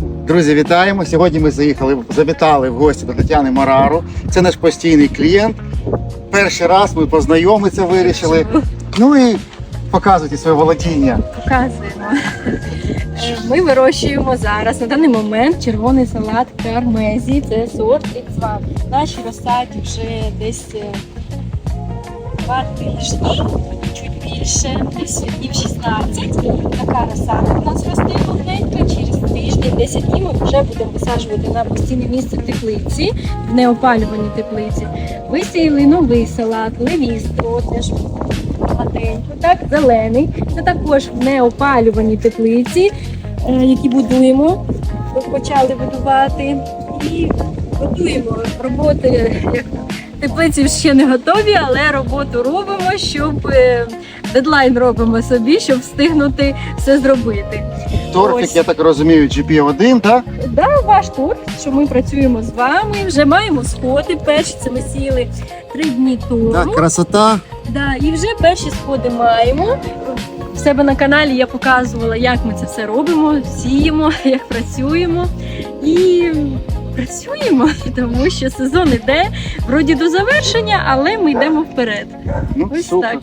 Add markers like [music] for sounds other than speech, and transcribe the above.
Друзі, вітаємо! Сьогодні ми заїхали, завітали в гості до Тетяни Марару. Це наш постійний клієнт. Перший раз ми познайомитися вирішили. Ну і показуйте своє володіння. Показуємо. Ми вирощуємо зараз на даний момент червоний салат кармезі. Це сорт ліцва. Наші розсаді вже десь е, два тижні, чуть більше, десь днів 16. Така розсада у нас тиждень, 10 днів ми вже будемо висаджувати на постійне місце теплиці, в неопалюваній теплиці. Висіяли новий салат, левістро, теж гладенько, так, зелений. Це також в неопалюваній теплиці, е, які будуємо. Почали будувати і готуємо роботи. Теплиці ще не готові, але роботу робимо, щоб е, дедлайн робимо собі, щоб встигнути все зробити. Торфік, Ось. я так розумію, GP1, так? Да, ваш тур, що ми працюємо з вами. Вже маємо сходи. Перші це ми сіяли три дні тому. Так, красота. Да, і вже перші сходи маємо. В себе на каналі я показувала, як ми це все робимо, сіємо, [laughs] як працюємо. І працюємо, [laughs] тому що сезон іде вроді до завершення, але ми йдемо вперед. Ну, Ось супер. так.